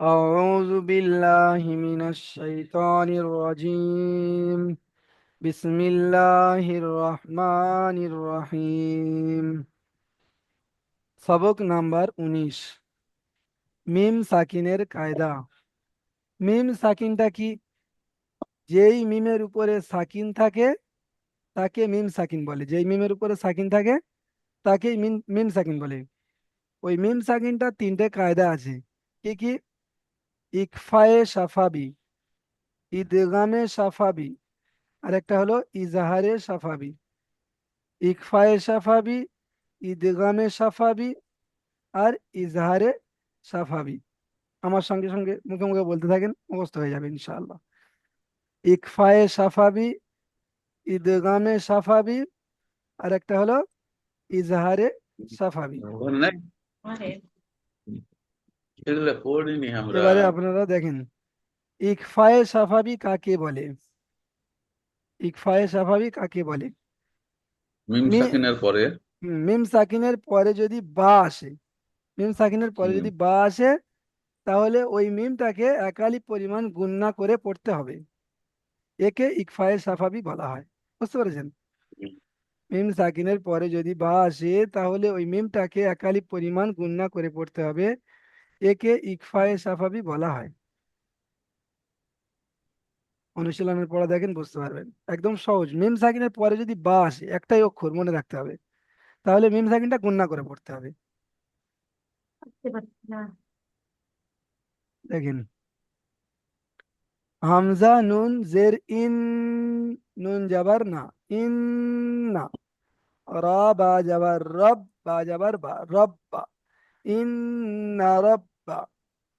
أعوذ بالله من الشيطان الرجيم بسم الله الرحمن الرحيم সবক নাম্বার উনিশ মিম সাকিনের কায়দা মিম সাকিনটা কি যেই মিমের উপরে সাকিন থাকে তাকে মিম সাকিন বলে যেই মিমের উপরে সাকিন থাকে তাকে মিম মিম সাকিন বলে ওই মিম সাকিনটা তিনটে কায়দা আছে কি কি ইকফায়ে সাফাবি ইদগামে সাফাবি আর একটা হলো ইজাহারে সাফাবি। ইকফায়ে সাফাবি ইদগামে সাফাবি আর ইজহারে সাফাবি। আমার সঙ্গে সঙ্গে মুখে মুখে বলতে থাকেন মুখস্থ হয়ে যাবে ইনশাআল্লাহ। ইকফায়ে সাফাবি ইদগামে সাফাবি আর একটা হলো ইজহারে সাফাবি। এগুলো পড়িনি আমরা। এবারে আপনারা দেখেন ইকফায়ে সাফাবি কাকে বলে? ইকফায়ে সাফাবি কাকে বলে? মিম মি- সাকিনের পরে। মিম সাকিনের পরে যদি বা আসে মিম সাকিনের পরে যদি বা আসে তাহলে ওই মিমটাকে একালি পরিমাণ গুণনা করে পড়তে হবে। একে ইকফায়ে সাফাবি বলা হয়। বুঝতে পেরেছেন? হুম। মিম সাকিনের পরে যদি বা আসে তাহলে ওই মিমটাকে একালি পরিমাণ গুণনা করে পড়তে হবে। একে ইকফায়ে সাফাবি বলা হয়? অনুশীলনের পড়া দেখেন বুঝতে পারবেন। একদম সহজ। মিম সাকিনের পরে যদি বা আসে একটাই অক্ষর মনে রাখতে হবে। তাহলে মিম সাকিনটা গুণনা করে পড়তে হবে। দেখেন। হামজা নুন জের ইন নুন যাবার না। ইন না। রা বা যাবার রব বা যাবার বা রব্বা না রব্বা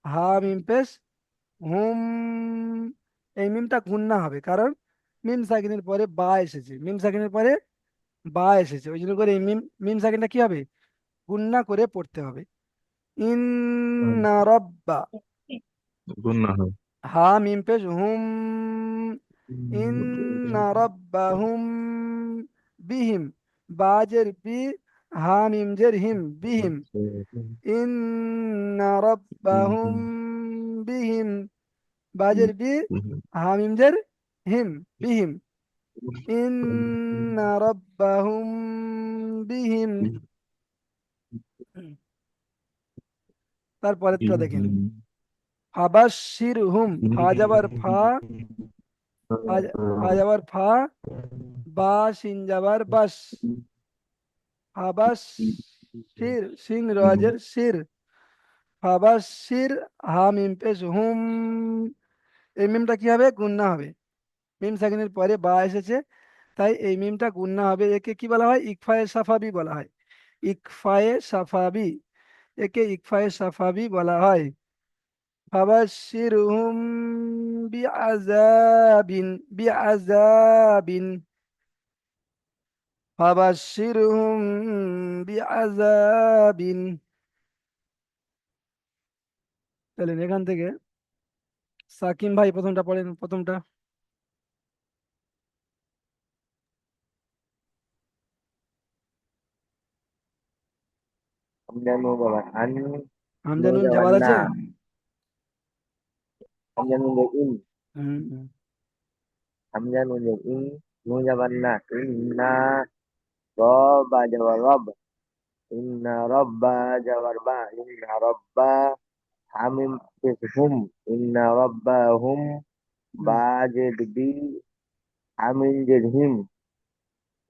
হা মিম পেশ হুম এই মিমটা গুন্না হবে। কারণ মিম সাকিনের পরে বা এসেছে। মিম সাকিনের পরে বা এসেছে। ওই জন্য করে এই মিম মিম সাকিনটা কি হবে? গুন্না করে পড়তে হবে। ইন্না রব্বা। গুন্না হয় হা মিম পেশ হুম ইন্না রব্বাহুম বিহিম। বাজের বি হা মিম জের হিম বিহিম। ইন্না রব্বাহুম বিহিম। বাজের বি হা মিম জের হিম বিহিম। ইন্না রব্বাহুম বিহিম। তারপরেরটা দেখেন। ফাবাশির হুম ফা যাবার ফা ফা ফা বা শিন যাবার বাস। শির সিন রাজের শির ফাবাশির হা মিম পেশ হুম এই মিমটা কি হবে? গুন্না হবে। মিম সাকিনের পরে বা এসেছে তাই এই মিমটা গুন্না হবে। একে কি বলা হয়? ইকফায়ে সাফাবি বলা হয়। ইকফায়ে সাফাবি একে ইকফায়ে সাফাবি বলা হয়। ফাবাশিরহুম বিআযাবিন বিআযাবিন فبشرهم بعذاب. তাহলে এখান থেকে সাকিম ভাই প্রথমটা পড়েন প্রথমটা। আমি জানো বাবা আমি জানো যাবার না ইন। না robba jabar rob. Inna robba jabar ba. Inna robba hamim hum. Inna robba hum ba jed bi hamim jed him.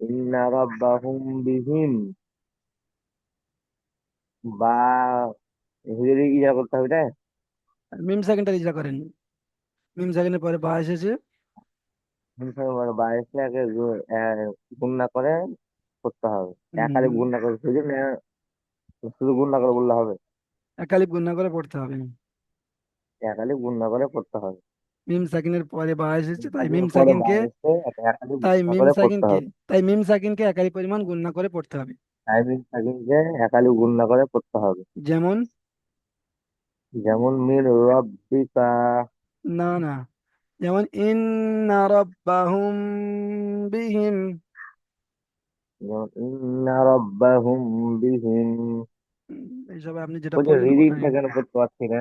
Inna robba hum bihim. বা হিরে ইয়া করতে হবে আর মিম সেকেন্ডটা ইজরা করেন মিম সেকেন্ডের পরে বা এসেছে বাইশটাকে গুণনা করে করতে হবে। একালি হুম, গুণনা করে শুধু না শুধু গুণনা করে বললে হবে। একালিপ গুণনা করে পড়তে হবে। একালি গুণনা করে পড়তে হবে। মিম সাকিনের পরে বা এসেছে তাই মিম সাকিনকে তাই মিম সাকিনকে তাই মিম সাকিনকে একালি পরিমাণ গুণনা করে পড়তে হবে। টাইমিং থাকিকে একালি গুণনা করে পড়তে হবে। যেমন? যেমন মির রব্বিকা। না না। যেমন ইন্না রাব্বাহুম বিহিম। যেমন ইন্না রব্বাহুম বিহিম। এইসব আপনি যেটা রিডিংটা কেন পড়তে পারছি না?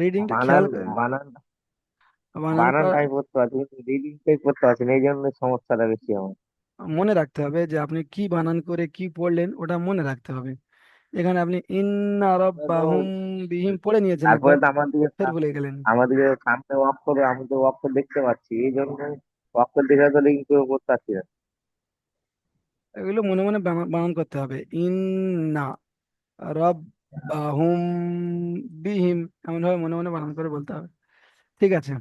রিডিংটা খেয়াল বানান বানান বানানটাই পড়তে পারছি কিন্তু রিডিংটাই পড়তে পারছি না এই জন্য সমস্যাটা বেশি আমার। মনে রাখতে হবে যে আপনি কি বানান করে কি পড়লেন ওটা মনে রাখতে হবে। এখানে আপনি ইন্না রব্বাহুম বিহিম পড়ে নিয়েছেন তারপরে একবার আমার দিকে ফের ভুলে গেলেন। আমাদেরকে সামনে অক্ষর আমি তো অক্ষর দেখতে পাচ্ছি এই জন্য অক্ষর দেখে তো লিঙ্ক করে পড়তে পারছি না। এগুলো মনে মনে বানা- বানান করতে হবে। ইন্না রব্বাহুম বিহিম এমন ভাবে মনে মনে বানান করে বলতে হবে। ঠিক আছে।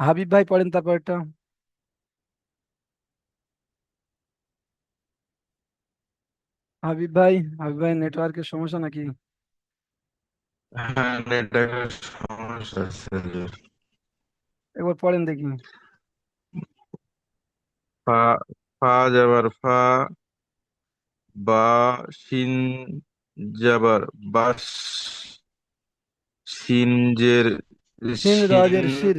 হাবিব ভাই পড়েন তারপরটা। হাবিব ভাই হাবিব ভাই নেটওয়ার্কের সমস্যা নাকি? হ্যাঁ নেটওয়ার্কের সমস্যা একবার পড়েন দেখি। ফা যাবার ফা বা শিন যাবার বাস শিন জের সিন রাজের শির।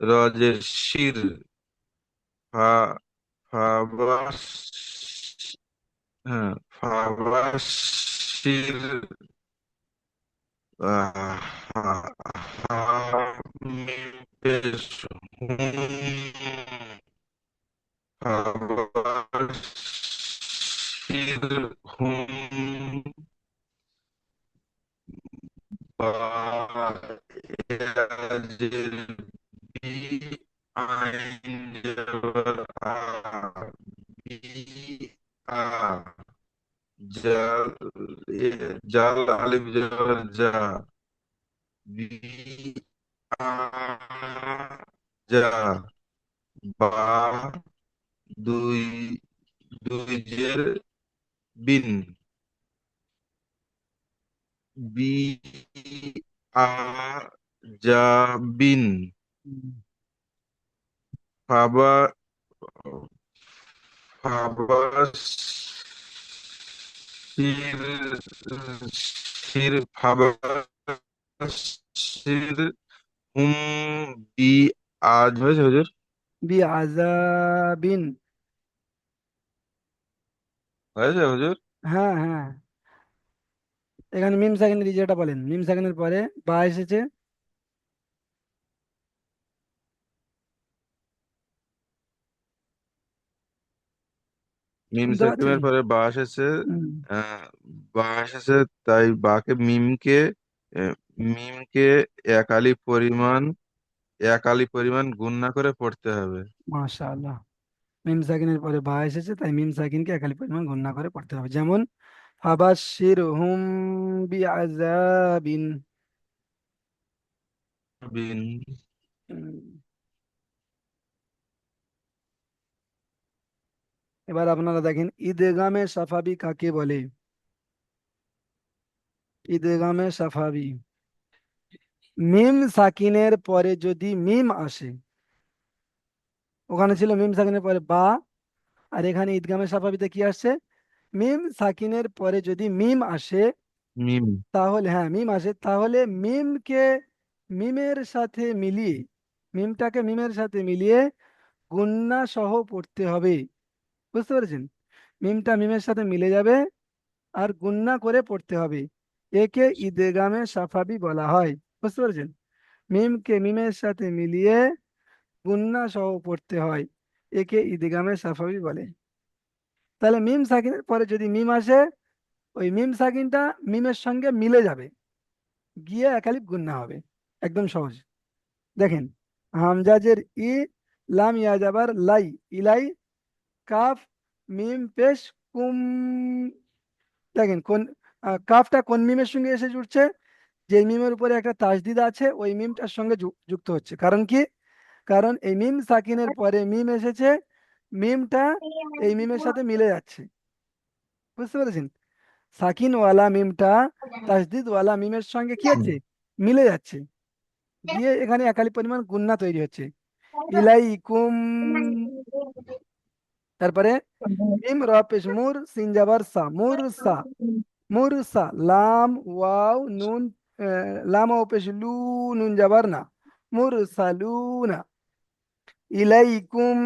রজের শির। ফা ফা বাস হ্যাঁ ফা বাস শির। আহ, হা হা মিম পেশ হুম। বাস হুম জাল আলিফ যাবার যা বি আ যা বা দুই দুই জের বিন। বি, আ যা বিন। ফাবা ফাবাসির শির ফাবাসির হুম, বি আজ হয়েছে হুজুর বি আজাবিন হয়েছে হুজুর? হ্যাঁ হ্যাঁ। এখানে মিম সাকিনের যেটা বলেন মিম সাকিনের পরে বা এসেছে। মিম পারছেন? পরে বা এসেছে বা এসেছে তাই বাকে মিমকে মিমকে এক আলি পরিমাণ এক আলি পরিমাণ গুণনা করে পড়তে হবে। মাশাআল্লাহ। মিম সাকিনের পরে বা এসেছে তাই মিম সাকিনকে একালি পরিমাণ গণনা করে পড়তে হবে। যেমন ফাবাশির হুম বি আজাবিন বিন এবার আপনারা দেখেন ঈদগামে সাফাবি কাকে বলে? ঈদগামে সাফাবি। মিম সাকিনের পরে যদি মিম আসে ওখানে ছিল মিম সাকিনের পরে বা আর এখানে ঈদগামে সাফাবিতে কি আসছে? মিম সাকিনের পরে যদি মিম আসে মিম। তাহলে হ্যাঁ মিম আসে তাহলে মিমকে মিমের সাথে মিলিয়ে মিমটাকে মিমের সাথে মিলিয়ে গুন্না সহ পড়তে হবে। বুঝতে পেরেছেন? মিমটা মিমের সাথে মিলে যাবে আর গুন্না করে পড়তে হবে। একে ঈদগামে সাফাবি বলা হয়। বুঝতে পেরেছেন? মিমকে মিমের সাথে মিলিয়ে গুন্না সহ পড়তে হয়। একে ঈদগামে সাফাবি বলে। তাহলে মিম সাকিনের পরে যদি মিম আসে, ওই মিম সাকিনটা মিমের সঙ্গে মিলে যাবে। গিয়ে একালিপ গুন্না হবে। একদম সহজ। দেখেন, হামজাজের ই, লাম ইয়া যাবার লাই, ইলাই, কাফ, মিম, পেশ, কুম। দেখেন, কোন কাফটা কোন মিমের সঙ্গে এসে জুড়ছে? যে মিমের উপরে একটা তাসদিদ আছে, ওই মিমটার সঙ্গে যুক্ত হচ্ছে। কারণ কি? কারণ এই মিম সাকিনের পরে মিম এসেছে মিমটা এই মিমের সাথে মিলে যাচ্ছে। বুঝতে পেরেছেন? সাকিনওয়ালা মিমটা তাসদিদওয়ালা মিমের সঙ্গে কি হচ্ছে মিলে যাচ্ছে। গিয়ে এখানে একালি পরিমাণ গুন্না তৈরি হচ্ছে। ইলাইকুম। তারপরে মিম র পেশ মুর সিন যাবার সা মুর সা মুর সা লাম ওয়াও নুন লাম ও পেশ লু নুন যাবার না। মুর সালুনা ইলাইকুম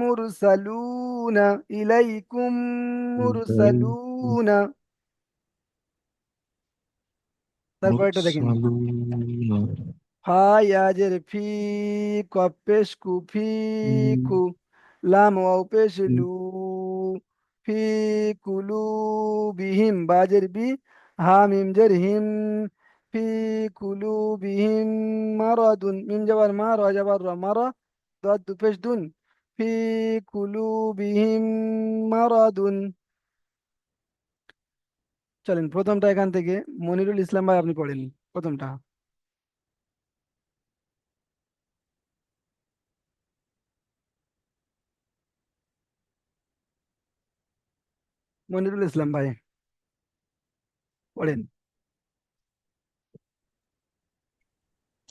মুরসালুনা ইলাইকুম মুরসালুনা তারপর এটা দেখেন ফা ইয়াজের ফি কফ পেশ কু ফি কু লাম ওয়াও পেশ লু ফি কুলু বিহিম বাজের বি হা মিম জের হিম ফি কুলু বিহিম মারাদুন মিম যাবার মা র যাবার র মারা পেশ দুন ফি কুলু মারাদুন। চলেন, প্রথমটা এখান থেকে মনিরুল ইসলাম ভাই আপনি পড়েন, প্রথমটা। মনিরুল ইসলাম ভাই, পড়েন।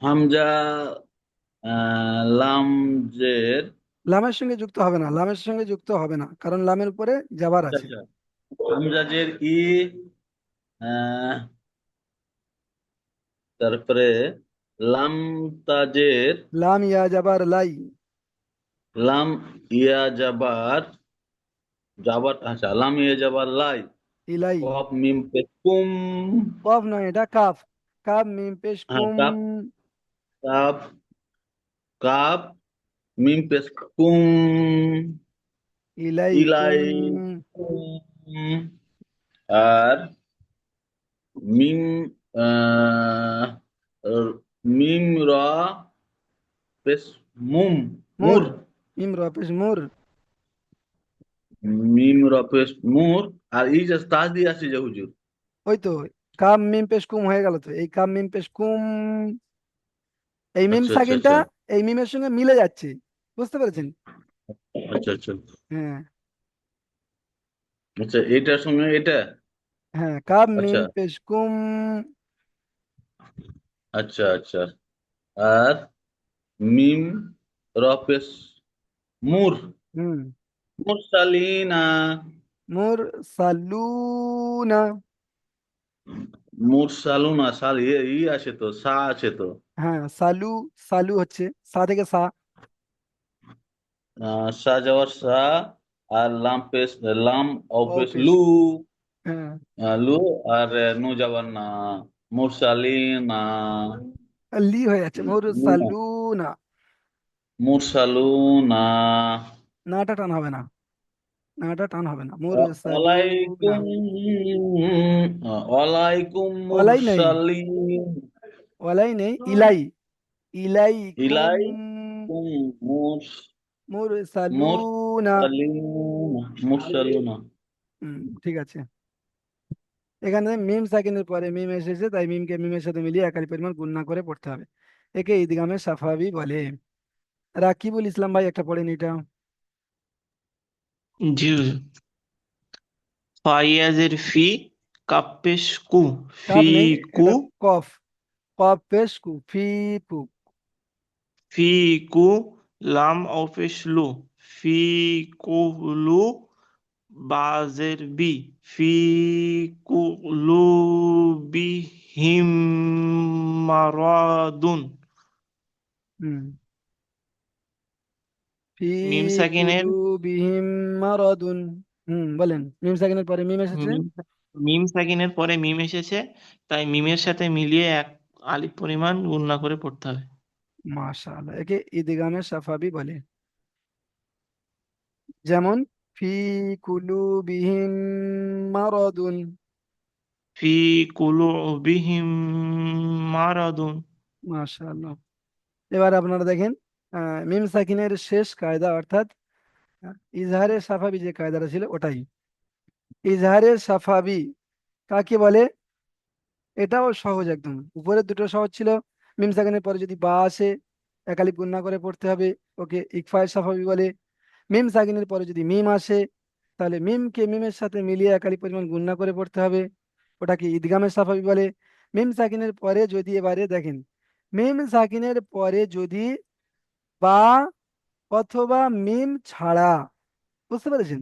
হামজা আহ, লাম লামের সঙ্গে যুক্ত হবে না লামের সঙ্গে যুক্ত হবে না কারণ লামের উপরে জাবার আছে। আচ্ছা। হামজা জের ই তারপরে লাম তাজের লাম ইয়া জাবার লাই। লাম ইয়া জাবার জাবার আচ্ছা লাম ইয়া জাবার লাই। ইলাই। কফ মিম পেশ কুম। কফ নয় এটা কাফ। কাফ মিম পেশ হ্যাঁ, কুম। কাফ। কাপ মিম পেশ কুম ইলাই ইলাই। আর মিম মিম র পেশ মুম মুর। মিম র পেশ মুর। মিম র পেশ মুর। আর এই যে তাজ দিয়ে আসছে যে হুজুর। ওই তো কাফ মিম পেশ কুম হয়ে গেল তো। এই কাফ মিম পেশ কুম। এই মিম আচ্ছা, আচ্ছা, সাকিনটা আচ্ছা। এই মিমের সঙ্গে মিলে যাচ্ছে। বুঝতে পেরেছেন? আচ্ছা আচ্ছা। হ্যাঁ। আচ্ছা এটার সঙ্গে এটা? হ্যাঁ কাফ মিম আচ্ছা। পেশ কুম। আচ্ছা আচ্ছা। আর মিম র পেশ মুর। হুম। মুরসালিনা মুর সালুনা। মুরসালুনা সাল ই ই আছে তো সা আছে তো। হ্যাঁ সালু সালু হচ্ছে সা থেকে সা। সা যাওয়ার সা আর লাম পেশ লাম ও পেশ পেশ। লু। হ্যাঁ। লু আর নু যাওয়ার না মুরসালিনা লি হয়ে যাচ্ছে মুর লুনা। সালুনা। মুরসালুনা নাটা টান হবে না। নাটা টান হবে না। মুর ওয়ালাইকুম ওয়ালাইকুম ওয়ালাই নাই। মুরসালিন। ওয়ালাই নেই ইলাই। ইলাই ইলাই কুম মুর মুর সালুনা মুরসালুনা। ঠিক আছে। এখানে মিম সাকিনের পরে মিম এসেছে তাই মিমকে মিমের সাথে মিলিয়ে একালি পরিমাণ গুণনা করে পড়তে হবে। একে ঈদগামে সাফাবি বলে। রাকিবুল ইসলাম ভাই একটা পড়েন এটা। ফাইয়াজের ফি কাপ্পেশ কু কাপ ফি নেই কু এটা কফ কফ পেশ কু ফি কু ফি কু লাম অফেশ লু ফি কু লু বাজের বি ফি কু লু বি হিম মারাদুন। হুম। মিম সাকিনের কুলুবিহিম মারাদুন। হুম বলেন। মিম সাকিনের পরে মিম এসেছে? মিম সাকিনের পরে মিম এসেছে। তাই মিমের সাথে মিলিয়ে এক আলিফ পরিমাণ গুণনা করে পড়তে হবে। মাশাআল্লাহ একে ঈদগামে সাফাবি বলে। যেমন ফি কুলুবিহিম মারাদুন। ফি কুলুবিহিম মারাদুন। মাশাআল্লাহ। এবার আপনারা দেখেন মিম সাকিনের শেষ কায়দা অর্থাৎ ইজহারের সাফাবি যে কায়দাটা ছিল ওটাই। ইজহারের সাফাবি কাকে বলে? এটাও সহজ একদম। উপরের দুটো সহজ ছিল। মিম সাকিনের পরে যদি বা আসে একালিপ গুণনা করে পড়তে হবে, ওকে ইকফায়ের সাফাবি বলে। মিম সাকিনের পরে যদি মিম আসে, তাহলে মিমকে মিমের সাথে মিলিয়ে একালি পরিমাণ গুণনা করে পড়তে হবে, ওটাকে ঈদগামের সাফাবি বলে। মিম সাকিনের পরে যদি এবারে দেখেন, মিম সাকিনের পরে যদি বা অথবা মিম ছাড়া। বুঝতে পেরেছেন?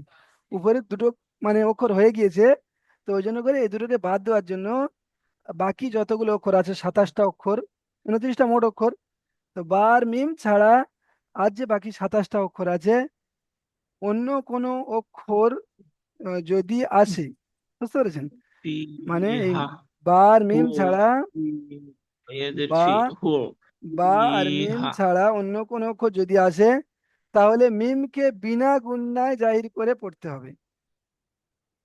উপরে দুটো মানে অক্ষর হয়ে গিয়েছে তো ওই জন্য করে এই দুটোকে বাদ দেওয়ার জন্য বাকি যতগুলো অক্ষর আছে সাতাশটা অক্ষর উনত্রিশটা মোট অক্ষর তো বার মিম ছাড়া আর যে বাকি সাতাশটা অক্ষর আছে অন্য কোনো অক্ষর যদি আসে বুঝতে পেরেছেন? মানে এই ফিহা বা আর মিম ছাড়া বা বা আর মিম ছাড়া অন্য কোনো অক্ষর যদি আসে তাহলে মিমকে বিনা গুণনায় জাহির করে পড়তে হবে।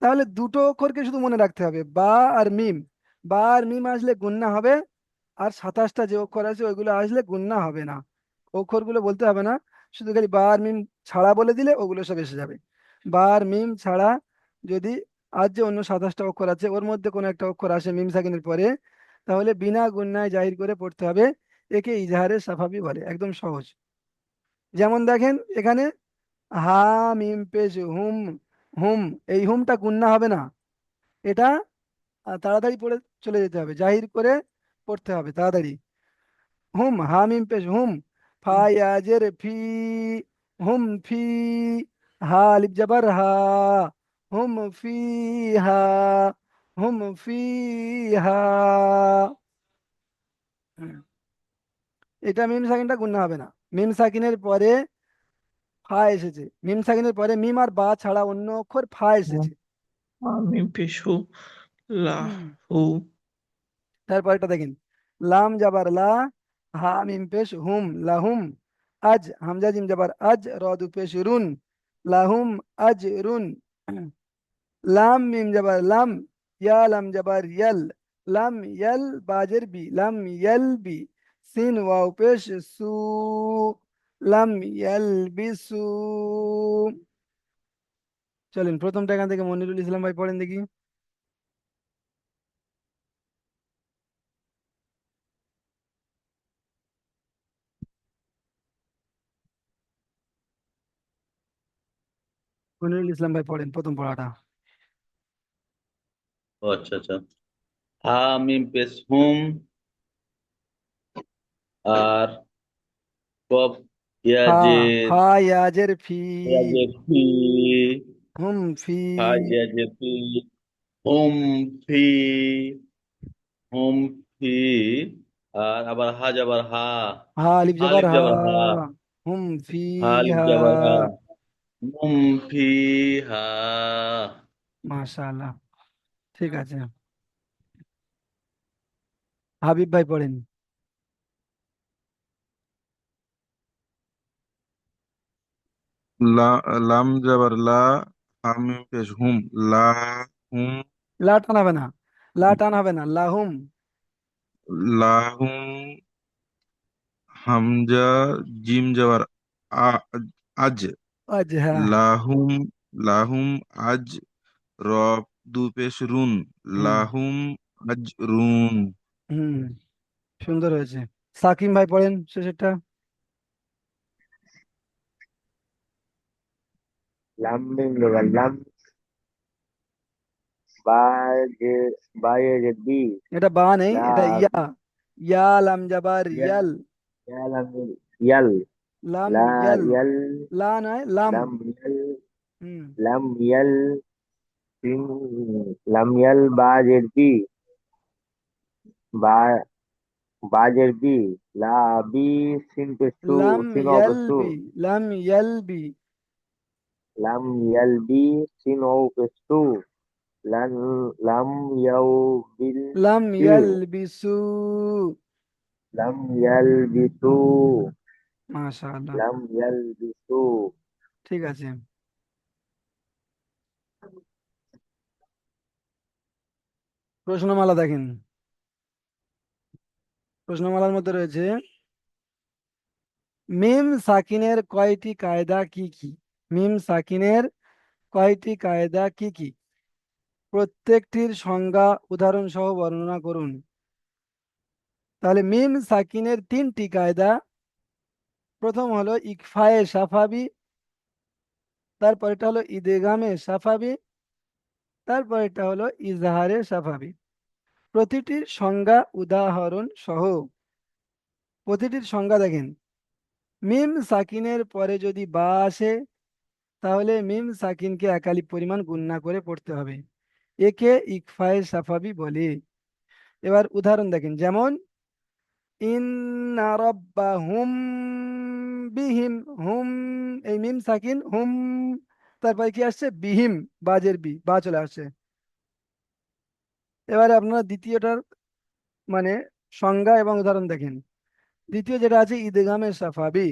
তাহলে দুটো অক্ষরকে শুধু মনে রাখতে হবে বা আর মিম। বা আর মিম আসলে গুণনা হবে আর সাতাশটা যে অক্ষর আছে ওইগুলো আসলে গুণনা হবে না। অক্ষরগুলো বলতে হবে না শুধু খালি বা আর মিম ছাড়া বলে দিলে ওগুলো সব এসে যাবে। বা আর মিম ছাড়া যদি আর যে অন্য সাতাশটা অক্ষর আছে ওর মধ্যে কোনো একটা অক্ষর আসে মিম সাকিনের পরে তাহলে বিনা গুণনায় জাহির করে পড়তে হবে। একে ইজাহারে সাফাবি বলে, একদম সহজ। যেমন দেখেন, এখানে হা, মিম পেশ হুম হুম, এই হুমটা গুণনা হবে না। এটা তাড়াতাড়ি পড়ে চলে যেতে হবে, জাহির করে পড়তে হবে, তাড়াতাড়ি। হুম, হা, মিম হুম, ফা ইয়াজের ফি, হুম, ফি, হা, আলিফ, জাবার, হা, হুম, ফি, হা, হুম, ফি, হা। হুম। এটা মিম সাকিনটা গুণনা হবে না। মিম সাকিনের পরে ফা এসেছে। মিম সাকিনের পরে মিম আর বা ছাড়া অন্য অক্ষর ফা এসেছে। মিম পেশ। তারপরটা দেখেন। লাম জাবার লা হা মিম পেশ হুম লাহুম আজ হামজা জিম জাবার আজ রদু পেশ রুন লাহুম আজ রুন। লাম মিম জাবার লাম ইয়া লাম জাবার ইয়াল। লাম ইয়াল বাজের বি লাম ইয়াল বি। সিন ওয়াও পেশ সু লাম ইয়াল বিসু চলেন, প্রথমটা এখান থেকে মনিরুল ইসলাম ভাই পড়েন দেখি। মনিরুল ইসলাম ভাই পড়েন প্রথম পড়াটা। আচ্ছা আচ্ছা। হা মিম পেশ আর ইয়া ইয়াজের ফি। ফি। হুম ফি। যে ফি। আর আবার হা যাবার হা। হা আলিফ হা। হা। হুম ফি হা আলিফ হা। হা। হুম ফি হা। মাশাআল্লাহ। ঠিক আছে। হাবিব ভাই পড়েন। লাম জাবার লা হা মিম পেশ হুম লা হুম। লা টান হবে না লা টান হবে না লাহুম লাহুম হামজা জিম আ আজ। আজ হ্যাঁ। লাহুম লাহুম আজ র দু পেশ রুন লাহুম আজ রুন। হুম সুন্দর হয়েছে। সাকিম ভাই পড়েন শেষেরটা। লাম মিম জাবার লাম বা যে বা যে বি এটা বা নেই এটা লা ইয়া ইয়া লাম জাবার ইয়া ইয়াল ইয়া লাম ইয়াল লাম লা ইয়াল ইয়াল লা নয় লাম লাম ইয়াল হুম লাম ইয়াল সিন লাম ইয়াল বাজের বি বা বাজের বি লা বি সিন পে সু লাম সিন ও পে সু ইয়ালবি লাম ইয়ালবি লাম ইয়াল বি সিন ও পে সু লাম লাম ইয়াউ লাম ইয়ালবিসু লাম ইয়াল বিসু মাশাআল্লাহ লাম ইয়াল বিসু ঠিক আছে। প্রশ্নমালা দেখেন। প্রশ্নমালার মধ্যে রয়েছে মিম সাকিনের কয়টি কায়দা কি কি? মিম সাকিনের কয়টি কায়দা কি কি? প্রত্যেকটির সংজ্ঞা উদাহরণ সহ বর্ণনা করুন। তাহলে মিম সাকিনের তিনটি কায়দা। প্রথম হলো ইকফায়ে সাফাবি তারপরেটা হলো ইদেগামে সাফাবি তারপরেটা হলো ইজাহারে সাফাবি। প্রতিটির সংজ্ঞা, উদাহরণ সহ। প্রতিটির সংজ্ঞা দেখেন। মিম সাকিনের পরে যদি বা আসে তাহলে মিম সাকিনকে একালি পরিমাণ গুণনা করে পড়তে হবে। একে ইকফায়ে সাফাবি বলে। এবার উদাহরণ দেখেন, যেমন রাব্বাহুম বিহিম, হুম, এই মিম সাকিন, হুম, তারপরে কি আসছে? বিহিম, বাজের বি, বা চলে আসছে। এবারে আপনারা দ্বিতীয়টার মানে সংজ্ঞা এবং উদাহরণ দেখেন। দ্বিতীয় যেটা আছে ঈদগামে সাফাবি।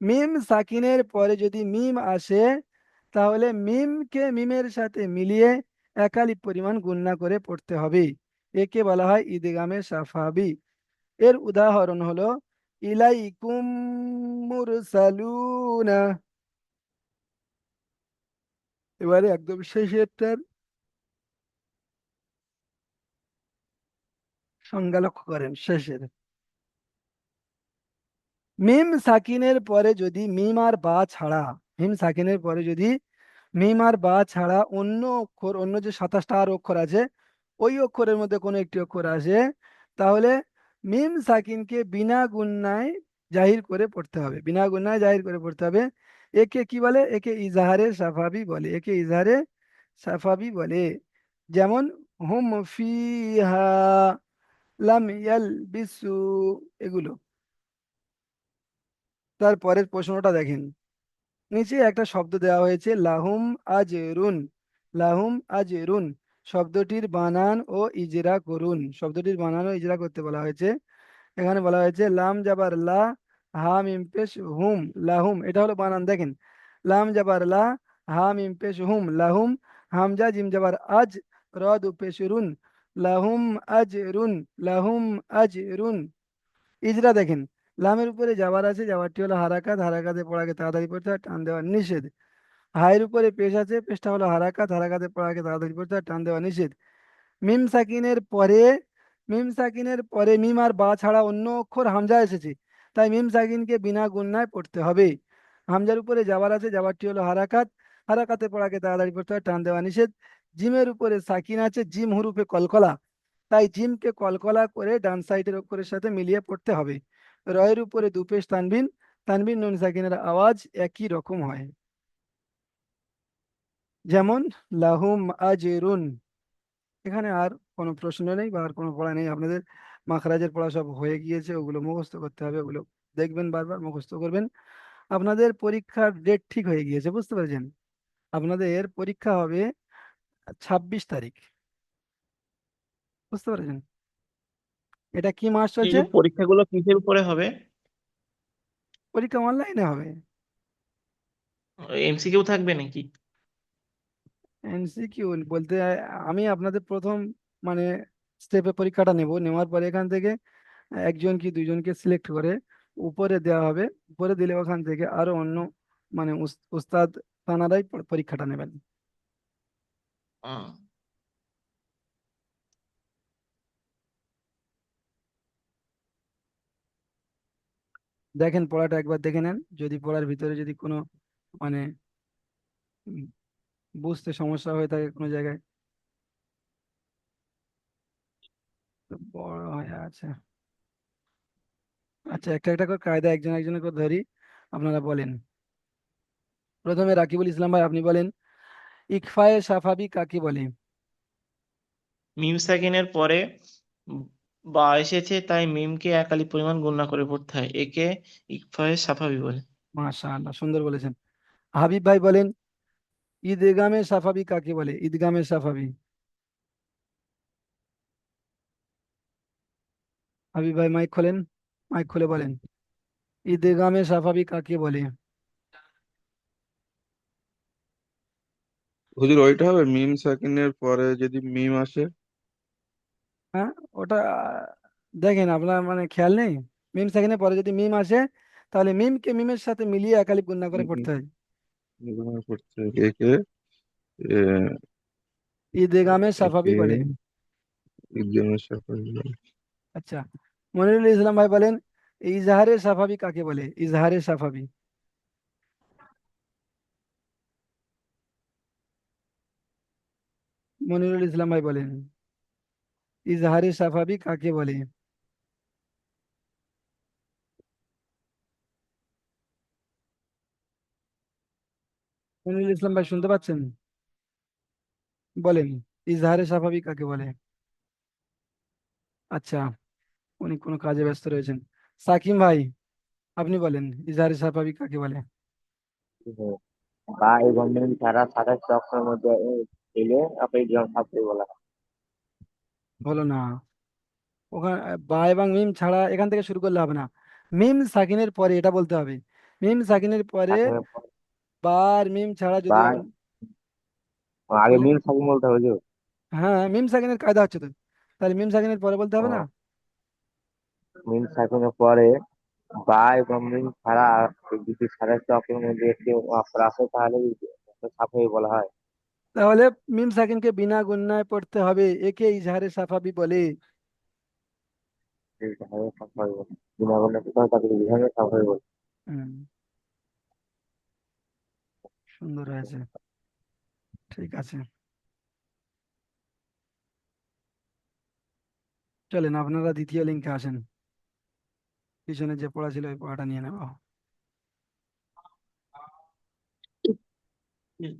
মিম সাকিনের পরে যদি মিম আসে, তাহলে মিমকে মিমের সাথে মিলিয়ে একালিপ পরিমাণ গুণনা করে পড়তে হবে। একে বলা হয় ঈদগামে সাফাবি। এর উদাহরণ হলো, ইলাইকুম মুরসালুনা। এবারে একদম শেষেরটার সংজ্ঞা লক্ষ্য করেন, শেষের। মিম সাকিনের পরে যদি মিম আর বা ছাড়া, মিম সাকিনের পরে যদি মিম আর বা ছাড়া অন্য অক্ষর, অন্য যে সাতাশটা আর অক্ষর আছে, ওই অক্ষরের মধ্যে কোনো একটি অক্ষর আসে, তাহলে মিম সাকিনকে বিনা গুণনায় জাহির করে পড়তে হবে। বিনা গুণনায় জাহির করে পড়তে হবে। একে কি বলে? একে ইজাহারে সাফাবি বলে। একে ইজাহারে সাফাবি বলে। যেমন, হুম ফিহা লাম ইয়ালবিসু এগুলো। তারপরের প্রশ্নটা দেখেন। নিচে একটা শব্দ দেওয়া হয়েছে, লাহুম আজরুন। লাহুম আজরুন, শব্দটির বানান ও ইজরা করুন। শব্দটির বানান ও ইজরা করতে বলা হয়েছে। এখানে বলা হয়েছে, লাম জাবার লা হাম ইমপেশ হুম, লাহুম। এটা হলো বানান, দেখেন। লাম জাবার লা হাম ইমপেশ হুম, লাহুম। হামজা জিম জাবার আজ রদ উপেশ রুন। লাহুম আজরুন, লাহুম আজ রুন ইজরা দেখেন লামের উপরে যাবার আছে, যাবারটি হলো হারাকাত, হারাকাতে পড়াকে তাড়াতাড়ি পড়তে হয়, টান দেওয়া নিষেধ। হায়ের উপরে পেশ আছে, পেশটা হলো হারাকাত, হারাকাতে পড়াকে তাড়াতাড়ি পড়তে হয়, টান দেওয়া নিষেধ। মিম সাকিনের পরে, মিম সাকিনের পরে মিম আর বা ছাড়া অন্য অক্ষর হামজা এসেছে, তাই মিম সাকিনকে বিনা গুণনায় পড়তে হবে। হামজার উপরে যাবার আছে, যাবারটি হলো হারাকাত, হারাকাতে পড়াকে তাড়াতাড়ি পড়তে হয়, টান দেওয়া নিষেধ। জিমের উপরে সাকিন আছে, জিম হুরুফে কলকলা, তাই জিমকে কলকলা করে ডান সাইডের অক্ষরের সাথে মিলিয়ে পড়তে হবে। রয়ের উপরে দুপেশ তানবিন তানবিন নুন সাকিনের আওয়াজ একই রকম হয়। যেমন, লাহুম আজেরুন। এখানে আর কোনো প্রশ্ন নেই বা আর কোনো পড়া নেই। আপনাদের মাখরাজের পড়া সব হয়ে গিয়েছে, ওগুলো মুখস্থ করতে হবে, ওগুলো দেখবেন বারবার, মুখস্থ করবেন। আপনাদের পরীক্ষার ডেট ঠিক হয়ে গিয়েছে, বুঝতে পেরেছেন? আপনাদের পরীক্ষা হবে ছাব্বিশ তারিখ। বুঝতে পেরেছেন? এটা কি মাস চলছে পরীক্ষাগুলো কিসের উপরে হবে? পরীক্ষা অনলাইনে হবে। এমসিকিউ থাকবে নাকি? এমসিকিউ বলতে আমি আপনাদের প্রথম মানে স্টেপে পরীক্ষাটা নেব। নেওয়ার পরে এখান থেকে একজন কি দুইজনকে সিলেক্ট করে উপরে দেওয়া হবে। উপরে দিলে ওখান থেকে আরও অন্য মানে উস- উস্তাদ তানারাই পরীক্ষাটা নেবেন। দেখেন পড়াটা একবার দেখে নেন। যদি পড়ার ভিতরে যদি কোনো মানে বুঝতে সমস্যা হয়ে থাকে কোনো জায়গায়। বড় হয়ে আছে আচ্ছা একটা একটা করে কায়দা একজন একজনের করে ধরি, আপনারা বলেন। প্রথমে রাকিবুল ইসলাম ভাই, আপনি বলেন, ইকফায়ে সাফাবি কাকে বলে? মিম সাকিনের পরে বা এসেছে তাই মিমকে একালি পরিমাণ গুণনা করে পড়তে হয়। একে ইকফায়ে সাফাবি বলে। মাশাআল্লাহ সুন্দর বলেছেন। হাবিব ভাই বলেন ঈদগামে সাফাবি কাকে বলে? ঈদগামে সাফাবি। হাবিব ভাই মাইক খোলেন মাইক খুলে বলেন। ঈদগামে সাফাবি কাকে বলে? হুজুর ওইটা হবে মিম সাকিনের পরে যদি মিম আসে। হ্যাঁ? ওটা দেখেন আপনার মানে খেয়াল নেই? মিম সেখানে পরে যদি মিম আসে তাহলে মিমকে মিমের সাথে মিলিয়ে একালিপ গুণনা করে পড়তে হয়। এগুলো করতে একে ঈদগামে সাফাবি বলে। আচ্ছা মনিরুল ইসলাম ভাই বলেন ইজহারে সাফাবি কাকে বলে? ইজহারে সাফাবি। মনিরুল ইসলাম ভাই বলেন। ইজহারে সাফাবি কাকে বলে? ইসলাম ভাই, শুনতে পাচ্ছেন? বলেন, ইজহারে সাফাবি কাকে বলে? আচ্ছা উনি কোনো কাজে ব্যস্ত রয়েছেন। সাকিম ভাই, আপনি বলেন, ইজহারে সাফাবি কাকে বলে? বা এবং মিম ছাড়া সাতাশটি অক্ষরের মধ্যে এলে, আপনি সাফাবি বলা হয় না। ওখানে বা এবং মিম ছাড়া এখান থেকে শুরু করলে হবে না। মিম সাকিনের পরে এটা বলতে হবে। মিম সাকিনের পরে সাকিনের পরে। বা আর মিম ছাড়া যদি বা অন্য- আগে বলে- মিম সাকিন বলতে হবে যে হ্যাঁ মিম সাকিনের কায়দা হচ্ছে তো। তাহলে মিম সাকিনের পরে বলতে হবে না? মিম সাকিনের পরে বা এবং মিম ছাড়া এই দুটি সাড়ে চকের মধ্যে একটি আছে তাহলে সাফাই বলা হয়। তাহলে মিম সাকিনকে বিনা গুণনায় পড়তে হবে একে ইজহারে সাফাবি বলে। সুন্দর হয়েছে। ঠিক আছে। চলেন আপনারা দ্বিতীয় লিঙ্কে আসেন। পিছনে যে পড়া ছিল ওই পড়াটা নিয়ে নেওয়া